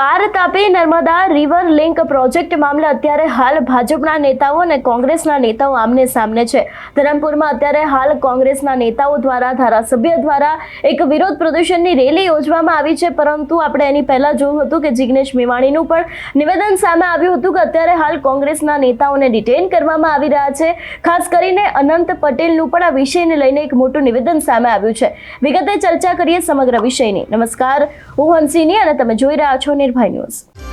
પાર Tapi Narmada river link project મામલે અત્યારે હાલ ભાજપના નેતાઓ અને કોંગ્રેસના નેતાઓ આમને સામને છે. ધરમપુરમાં અત્યારે હાલ કોંગ્રેસના નેતાઓ દ્વારા, ધારાસભ્ય દ્વારા એક વિરોધ પ્રદર્શનની રેલી યોજવામાં આવી છે. પરંતુ આપણે એની પહેલા જોયું હતું કે જિગ્નેશ મેવાણીનું પણ નિવેદન સામે આવ્યું હતું કે અત્યારે હાલ કોંગ્રેસના નેતાઓને ડિટેન કરવામાં આવી રહ્યા છે. ખાસ કરીને અનંત પટેલનું પણ આ વિષયને લઈને એક મોટું નિવેદન સામે આવ્યું છે. વિગતે ચર્ચા કરીએ સમગ્ર વિષયની. નમસ્કાર. હું હંસિની અને તમે જોઈ રહ્યા છો નિર્ભય ન્યૂઝ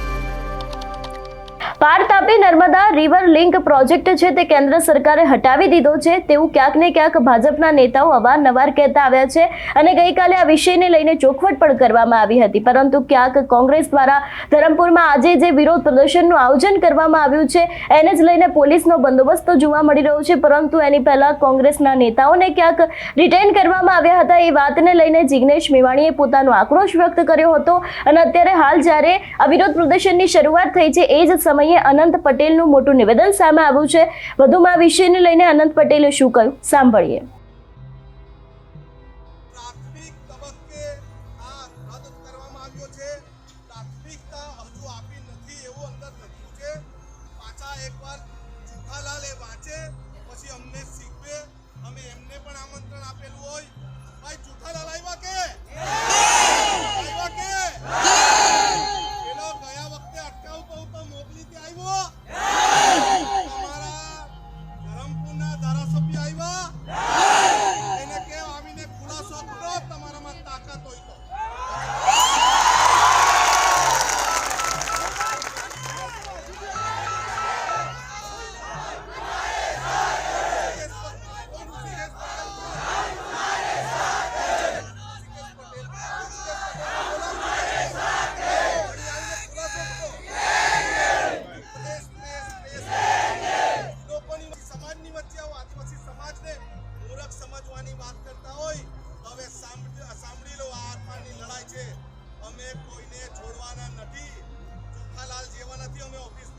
પાર Tapi Narmada river link project છે તે કેન્દ્ર સરકારે હટાવી દીધો છે. તેવું ક્યાંક ને ક્યાંક ભાજપના નેતાઓ અવારનવાર કહેતા આવ્યા છે અને ગઈકાલે આ વિષયને લઈને ચોખવટ પણ કરવામાં આવી હતી. પરંતુ ક્યાંક કોંગ્રેસ દ્વારા ધરમપુરમાં આજે જે વિરોધ પ્રદર્શનનું આયોજન કરવામાં આવ્યું છે, એને જ લઈને પોલીસનો બંદોબસ્ત તો જોવા મળી રહ્યો છે. પરંતુ એની પહેલા કોંગ્રેસના નેતાઓને ક્યાંક રિટેન કરવામાં આવ્યા હતા. એ વાતને લઈને જિગ્નેશ મેવાણીએ પોતાનો આક્રોશ વ્યક્ત કર્યો હતો અને અત્યારે હાલ જ્યારે આ વિરોધ પ્રદર્શનની શરૂઆત થઈ છે, એ જ સમયે અનંત પટેલનું મોટું નિવેદન સામે આવ્યું છે. વધુમાં આ વિષયને લઈને અનંત પટેલે શું કહ્યું? સાંભળીએ. પ્રાથમિક તબક્કે આ રદ કરવામાં આવ્યો છે. પ્રાથમિકતા હજુ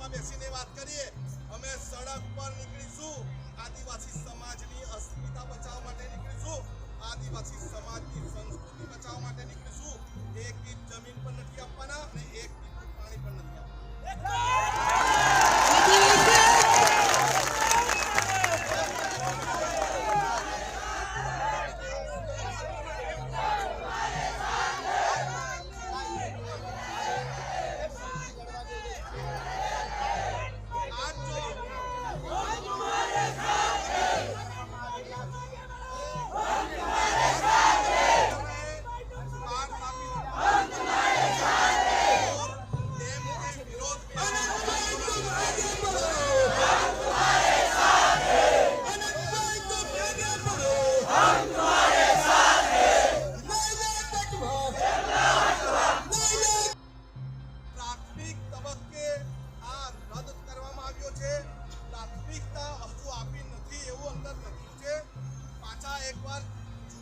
અમે બેસીને વાત કરીએ, અમે સડક પર નીકળીશું, આદિવાસી સમાજની અસ્મિતા બચાવવા માટે નીકળીશું, આદિવાસી સમાજની સંસ્કૃતિ બચાવવા માટે નીકળીશું.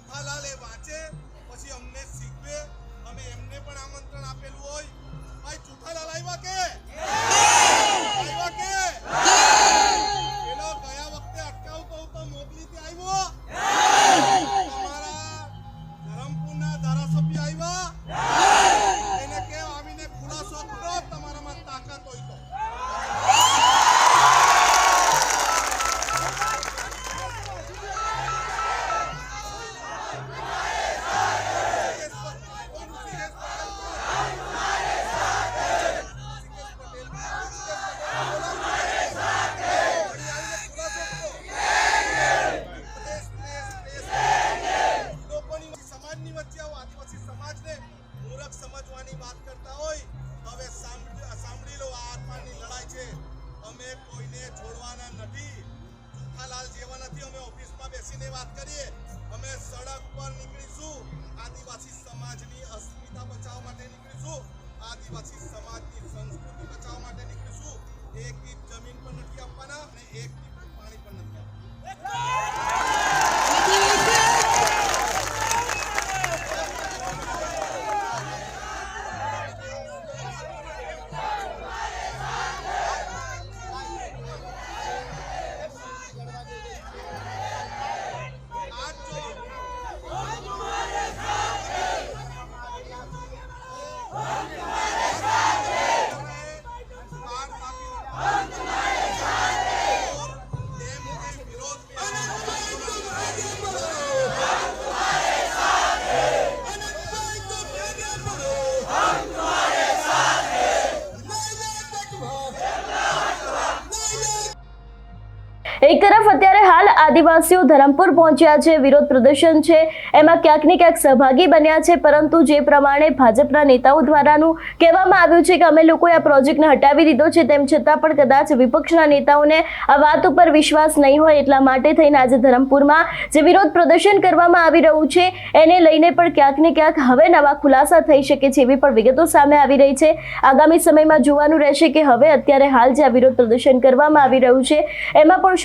જુઠાલાલ એ વાંચે પછી અમને શીખવે અમે એમને પણ આમંત્રણ આપેલું હોય. ભાઈ જુઠાલાલ આવ્યા કે? આવ્યા કે? ઓફિસમાં વાત કરીએ, અમે સડક પર નીકળીશું, આદિવાસી સમાજની અસ્મિતા બચાવવા માટે નીકળીશું, આદિવાસી સમાજની સંસ્કૃતિ બચાવવા માટે નીકળીશું. એક ઈંચ જમીન પણ નથી આપવાના અને એક ટીપું પાણી પણ નથી આપવાના. એક તરફ અત્યારે હાલ આદિવાસીઓ ધરમપુર પહોંચ્યા છે, વિરોધ પ્રદર્શન છે, એમાં ક્યાંક ને ક્યાંક સહભાગી બન્યા છે, પરંતુ જે પ્રમાણે ભાજપના નેતાઓ દ્વારાનું કહેવામાં આવ્યું છે કે અમે લોકોએ આ પ્રોજેક્ટને હટાવી દીધો છે, તેમ છતાં પણ કદાચ વિપક્ષના નેતાઓને આ વાત ઉપર વિશ્વાસ નહીં હોય એટલા માટે થઈને આજે ધરમપુરમાં જે વિરોધ પ્રદર્શન કરવામાં આવી રહ્યું છે, એને લઈને પણ ક્યાંક ને ક્યાંક હવે નવા ખુલાસા થઈ શકે છે, એવી પણ વિગતો સામે આવી રહી છે. આગામી સમયમાં જોવાનું રહેશે કે હવે અત્યારે હાલ જે આ વિરોધ પ્રદર્શન કરવામાં આવી રહ્યું છે, એમાં પણ